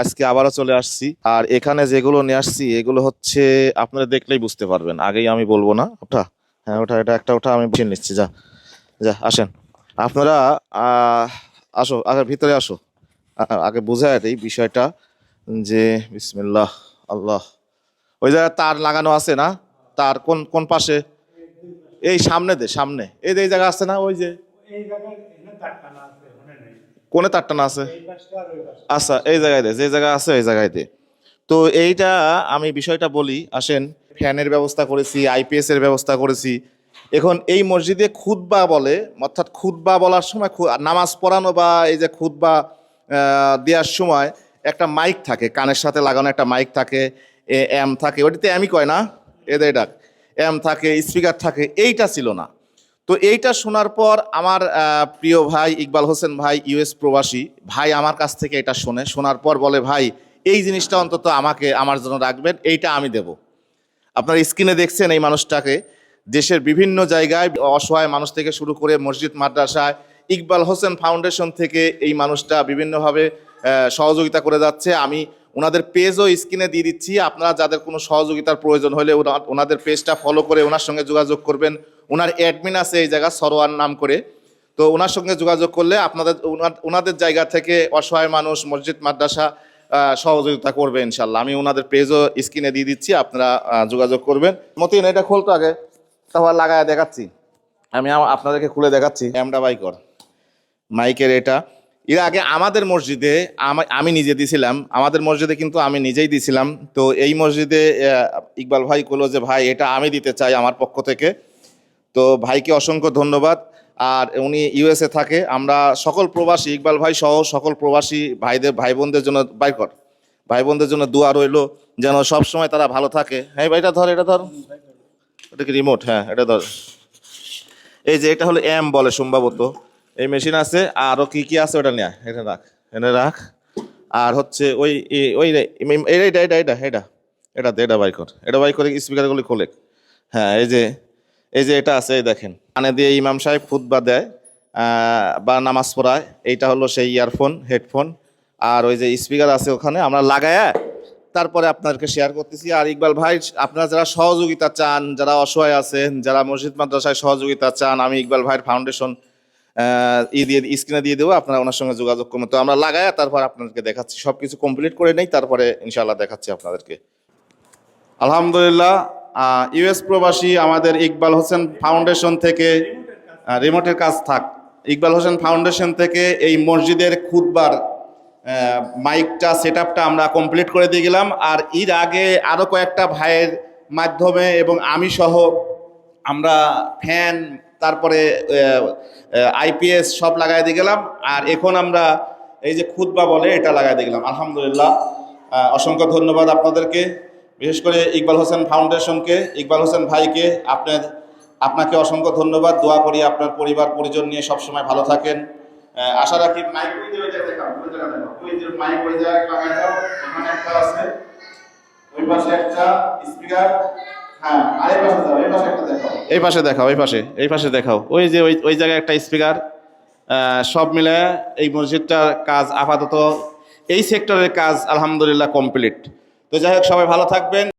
আজকে আবারও চলে আসছি। আর এখানে যেগুলো নিয়ে আসছি, এগুলো হচ্ছে আপনারা দেখলেই বুঝতে পারবেন। আগেই আমি বলব না ওটা হ্যাঁ ওটা এটা একটা ওটা আমি বুঝে নিচ্ছি, যা যা, আসেন। আপনারা আসো, আগে ভিতরে আসো। আগে বোঝায় এই বিষয়টা, যে, বিসমিল্লাহ, আল্লাহ। ওই জায়গায় তার লাগানো আছে না? তার কোন কোন পাশে? এই সামনে দে, সামনে। এই যে, এই জায়গা আছে না? ওই যে। এই এখানে তারটা না আছে ওখানে নেই কোনে তারটা না আছে? আচ্ছা এই জায়গায় দে যে জায়গা আছে ওই জায়গায় দে। তো এইটা আমি বিষয়টা বলি আসেন ফ্যানের ব্যবস্থা করেছি আইপিএস এর ব্যবস্থা করেছি। এখন এই মসজিদে খুতবা বলে অর্থাৎ খুতবা বলার সময় নামাজ পড়ানো বা এই যে আহ, দেওয়ার সময় একটা মাইক থাকে কানের সাথে লাগানো একটা মাইক থাকে এম থাকে ওটিতে এমই কয় না? এদের ডাক। এম থাকে স্পিকার থাকে এইটা ছিল না। তো এইটা শোনার পর আমার প্রিয় ভাই ইকবাল হোসেন ভাই, ইউএস প্রবাসী ভাই আমার কাছ থেকে এটা শোনে। শোনার পর বলে, ভাই, এই জিনিসটা অন্তত আমাকে, আমার জন্য রাখবেন, এইটা আমি দেব। আপনার স্ক্রিনে দেখছেন এই মানুষটাকে, দেশের বিভিন্ন জায়গায় অসহায় মানুষ থেকে শুরু করে মসজিদ, মাদ্রাসায়, ইকবাল হোসেন ফাউন্ডেশন থেকে এই মানুষটা বিভিন্নভাবে সহযোগিতা করে যাচ্ছে। আমি ওনাদের পেজও স্ক্রিনে দিয়ে দিচ্ছি। আপনারা যাদের কোনো সহযোগিতার প্রয়োজন হলে ওনা- ওনাদের পেজটা ফলো করে ওনার সঙ্গে যোগাযোগ করবেন। ওনার অ্যাডমিন আছে এই জায়গা সরোয়ার নাম করে। তো ওনার সঙ্গে যোগাযোগ করলে আপনাদের ওনাদের জায়গা থেকে অসহায় মানুষ, মসজিদ, মাদ্রাসা সহযোগিতা করবে ইনশাল্লাহ আমি ওনাদের পেজও স্ক্রিনে দিয়ে দিচ্ছি, আপনারা যোগাযোগ করবেন। মতিন, এটা খোলতো আগে। তারপর লাগায় দেখাচ্ছি। আমি আপনাদেরকে খুলে দেখাচ্ছি। এমডা বাইকর মাইকের এটা। এর আগে আমাদের মসজিদে আমা- নিজে দিছিলাম আমাদের মসজিদে কিন্তু আমি নিজেই দিছিলাম। তো এই মসজিদে ইকবাল ভাই বলল যে ভাই এটা আমি দিতে চাই আমার পক্ষ থেকে। তো ভাইকে অসংখ্য ধন্যবাদ। আর উনি ইউএসএ থাকে আমরা সকল প্রবাসী ইকবাল ভাই সহ সকল প্রবাসী ভাইদের ভাই বোনদের জন্য বাই কর। ভাই বোনদের জন্য দোয়া রইল যেন সব সময় তারা ভালো থাকে। হ্যাঁ ভাই, এটা ধর এটা ধর। এটা কি রিমোট হ্যাঁ এটা ধর। এই যে এটা হলো এম বলে সম্ভবত। এই মেশিন আছে আরও কি কি আছে ওটা নেয়া এটা রাখ এটা রাখ। আর হচ্ছে ওই ওই এটা এটা এটা এটা দে, এটা বাই কর। এটা বাই করে স্পিকারগুলি খোলে। হ্যাঁ এই যে এই যে এটা আছে এই দেখেন। কানে দিয়ে ইমাম সাহেব খুতবা দেয় বা নামাজ পড়ায়। এইটা হলো সেই ইয়ারফোন হেডফোন। আর ওই যে স্পিকার আছে ওখানে আমরা লাগায়া তারপরে আপনাদেরকে শেয়ার করতেছি। আর ইকবাল ভাই আপনারা যারা সহযোগিতা চান যারা অসহায় আছেন যারা মসজিদ মাদ্রাসায় সহযোগিতা চান আমি ইকবাল ভাইয়ের ফাউন্ডেশন ই দিয়ে স্ক্রিনে দিয়ে দেবো, আপনারা ওনার সঙ্গে যোগাযোগ করবেন তো আমরা লাগায়া তারপর আপনাদেরকে দেখাচ্ছি। সব কিছু কমপ্লিট করে নেই, তারপরে ইনশাল্লাহ দেখাচ্ছি আপনাদেরকে। আলহামদুলিল্লাহ ইউএস প্রবাসী আমাদের ইকবাল হোসেন ফাউন্ডেশন থেকে রিমোটের কাজ থাক। ইকবাল হোসেন ফাউন্ডেশন থেকে এই মসজিদের খুদবার মাইকটা সেট আমরা কমপ্লিট করে দিয়ে গেলাম। আর এর আগে আরও কয়েকটা ভাইয়ের মাধ্যমে এবং আমি সহ আমরা ফ্যান তারপরে আইপিএস সব লাগাই দিয়ে গেলাম। আর এখন আমরা এই যে খুদবা বলে, এটা লাগাই দিয়ে গেলাম। আলহামদুলিল্লাহ। অসংখ্য ধন্যবাদ আপনাদেরকে। বিশেষ করে ইকবাল হোসেন ফাউন্ডেশনকে, ইকবাল হোসেন ভাইকে। আপনার আপনাকে অসংখ্য ধন্যবাদ। দোয়া করি আপনার পরিবার, পরিজন নিয়ে সবসময় ভালো থাকেন। আশা রাখি মাইক একটা স্পিকার হ্যাঁ এই পাশে দেখাও। এই পাশে এই পাশে দেখাও। ওই যে ওই ওই জায়গায় একটা স্পিকার সব মিলে এই মসজিদটার কাজ আপাতত এই সেক্টরের কাজ আলহামদুলিল্লাহ কমপ্লিট তো যাই হোক, সবাই ভালো থাকবেন।